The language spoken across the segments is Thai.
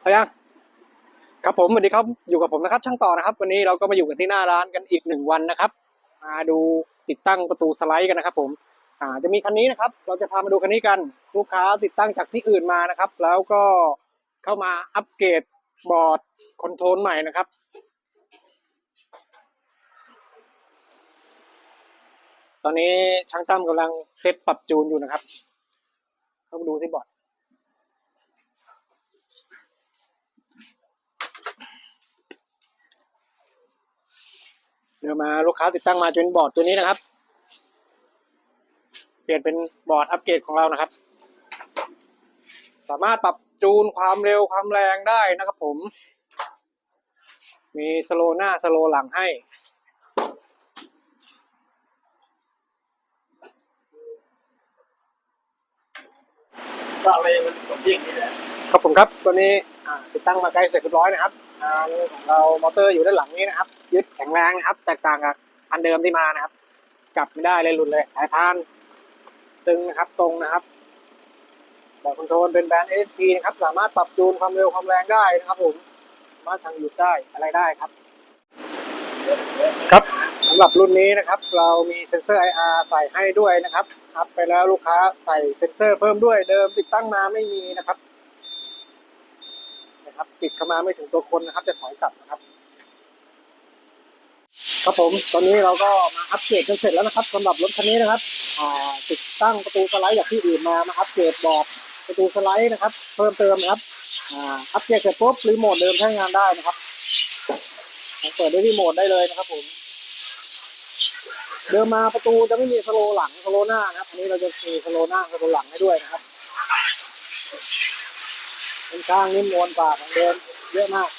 เอายังครับผมวัสดีครับอยู่กับผมนะครับ ช่างต่อนะครับ วันนี้เราก็มาอยู่กันที่หน้าร้านกันอีกหนึ่งวันนะครับ มาดูติดตั้งประตูสไลด์กันนะครับ ผม อ่าจะมีคันนี้นะครับ เราจะพามาดูคันนี้กันลูกค้าติดตั้งจากที่อื่นมานะครับ แล้วก็เข้ามาอัปเกรดบอร์ดคอนโทรลใหม่นะครับตอนนี้ช่างตั้มกำลังเซตปรับจูนอยู่นะครับ เข้ามาดูที่บอร์ด เดี๋ยวมาลูกค้าติดตั้งมาจนบอร์ดตัวนี้นะครับ เปลี่ยนเป็นบอร์ดอัปเกรดของเรานะครับ สามารถปรับจูนความเร็วความแรงได้นะครับผม มีสโลหน้าสโลหลังให้ก็เอาไปมันสมจริงนี่แหละครับผมครับตัวนี้อ่าติดตั้งมาใกล้เสร็จเรียบร้อยนะครับ อ่าของเรามอเตอร์อยู่ด้านหลังนี้นะครับ ยึดแข็งแรงนะครับ แตกต่างกับอันเดิมที่มานะครับ กลับไม่ได้เลยหลุดเลยสายพานตึงนะครับตรงนะครับบอร์ดคอนโทรลเป็นแบรนด์ ASP นะครับ สามารถปรับจูนความเร็วความแรงได้นะครับผมสามารถสั่งหยุดได้อะไรได้ครับ ครับสำหรับรุ่นนี้นะครับ เรามีเซ็นเซอร์ IR ใส่ให้ด้วยนะครับอัพไปแล้วลูกค้าใส่เซ็นเซอร์เพิ่มด้วยเดิมติดตั้งมาไม่มีนะครับ นะครับติดเข้ามาไม่ถึงตัวคนนะครับ จะถอยกลับนะครับ ครับผมตอนนี้เราก็มาอัปเกรดกันเสร็จแล้วนะครับสำหรับรถคันนี้นะครับอ่าติดตั้งประตูสไลด์จากที่อื่นมามาอัปเกรดบอร์ดประตูสไลด์นะครับ เพิ่มเติมนะครับอ่าอัปเกรดเสร็จปุ๊บรีโมทเดิมใช้งานได้นะครับเปิดด้วยรีโมทได้เลยนะครับผมเดิมมาประตูจะไม่มีสโลหลังสโลหน้านะครับอันนี้เราจะมีสโลหน้าสโลหลังให้ด้วยนะครับ เป็นข้างนิ่มนวลกว่าของเดิมเยอะมาก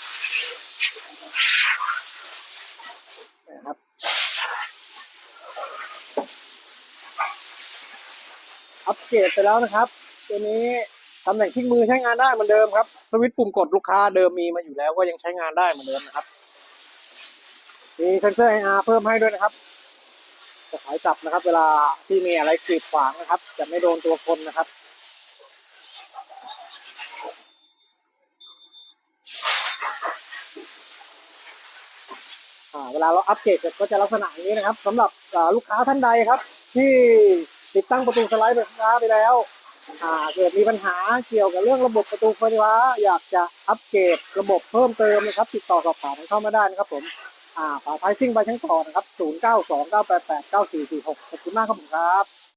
นะครับอัปเกรดไปแล้วนะครับ ตัวนี้ตำแหน่งคลิกมือใช้งานได้เหมือนเดิมครับสวิตช์ปุ่มกดลูกค้าเดิมมีมาอยู่แล้วก็ยังใช้งานได้เหมือนเดิมนะครับมีเซนเซอร์ IR เพิ่มให้ด้วยนะครับจะถอยกลับนะครับ เวลาที่มีอะไรกีดขวางนะครับ จะไม่โดนตัวคนนะครับ เวลาเราอัปเกรดก็จะลักษณะนี้นะครับสำหรับลูกค้าท่านใดครับ ที่ติดตั้งประตูสไลด์ไฟฟ้าไปแล้วเกิดมีปัญหาเกี่ยวกับเรื่องระบบประตูไฟฟ้า อยากจะอัปเกรดระบบเพิ่มเติมนะครับ ติดต่อสอบถามเข้ามาได้นะครับ ผมอ่าฝาท้ายซิ่งใบชั้งต่อนะครับ 0929889446ขอบคุณมากครับผมครับ